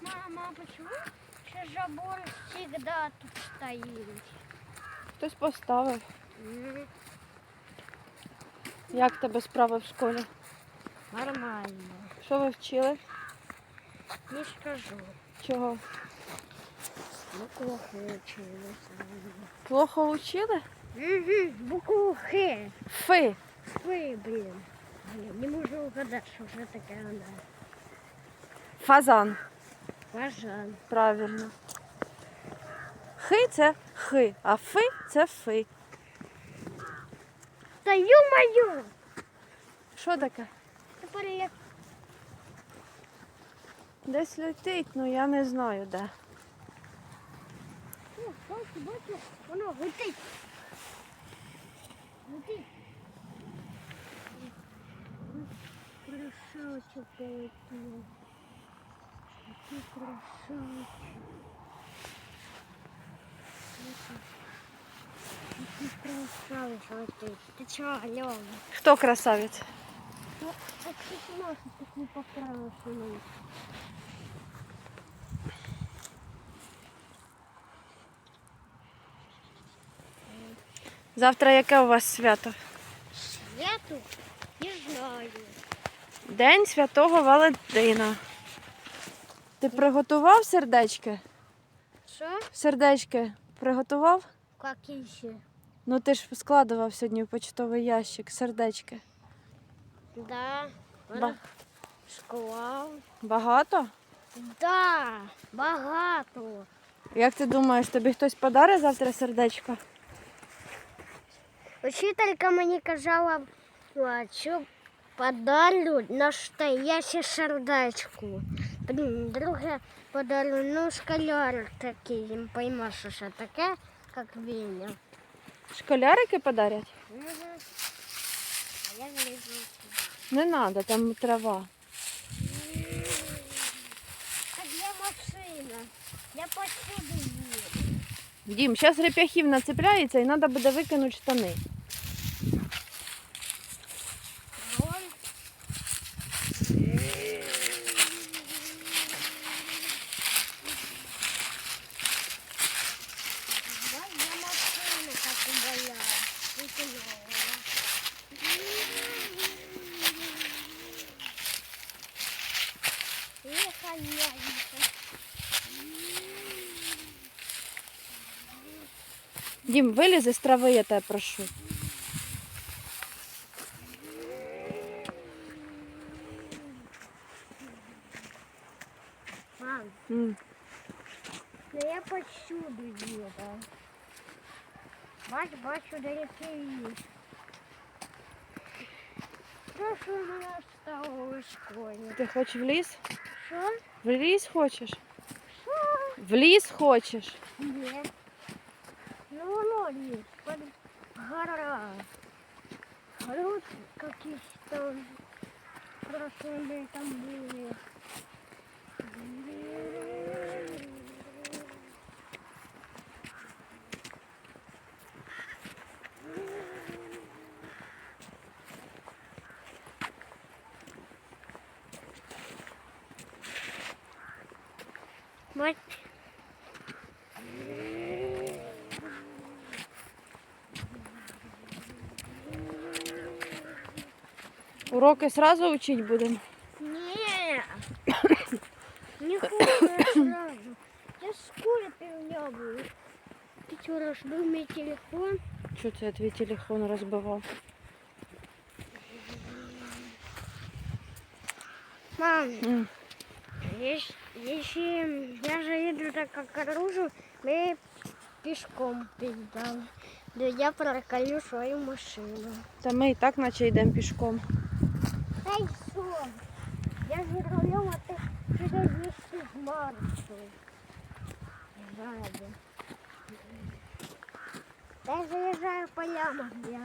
Мама, почему же забор всегда тут стоит? Хтось поставив. Як тебе справи в школі? Нормально. Що ви вчили? Не скажу. Чого? Ну, плохо училась. Плохо учили? Угу, букву Х. Фи. Фы, блин. Блин, не можу угадать, що вже таке вона. Фазан. Бажан. Правильно. Хи це хи, а фи це фи. Та ю-мою! Що таке? Тепер я Десь летить, ну я не знаю де. О, бачу, бачу, воно летить. Летить. Красавчик полетів. Який красавчик. Який красавець летить. Ти чого, Льова? Хто красавець? Ну, от ти носиш таку покрасну. Завтра яке у вас свято? Свету? Не знаю. День Святого Валентина. Ти приготував сердечки? Що? Сердечки приготував? Какие ще? Ну ти ж складував сьогодні в почтовий ящик сердечки. Да. Ба- Склав. Багато? Да, багато. Як ти думаєш, тобі хтось подарить завтра сердечко? Учителька мені казала, що подарю настояще сердечко. Блін, друге подарю, ну, школяр такий, не пойма, що це таке, як Веня. Школярики подарять? Угу. А я влізу. Не треба, там трава. А де машина? Я посуду їду. Дім, зараз реп'яхів нацепляється і треба буде викинути штани. Дім, виліз із трави, я тебе прошу. Мам, М. ну я повсюду еду. Бач, бачу, далеко есть. Прошу меня стало в школе. Ти хочеш в ліс? Что? В ліс хочеш? Что? В ліс хочеш? Нет. Володи, под гора. Хорошие какие-то прошлые там были. Мать. Уроки сразу учить будемо? Не, не хочу я сразу. Я скоро переебаю. Ты что, разбил мой телефон? Що це я твій телефон розбивав? Мам, М. ес- если я же еду так как оружие, мы пешком пиздал. Да я проколю свою машину. Та ми і так наче йдемо пішком. Я же рулем, а ты сюда вместе с Марсом. Я заезжаю по ямам, я.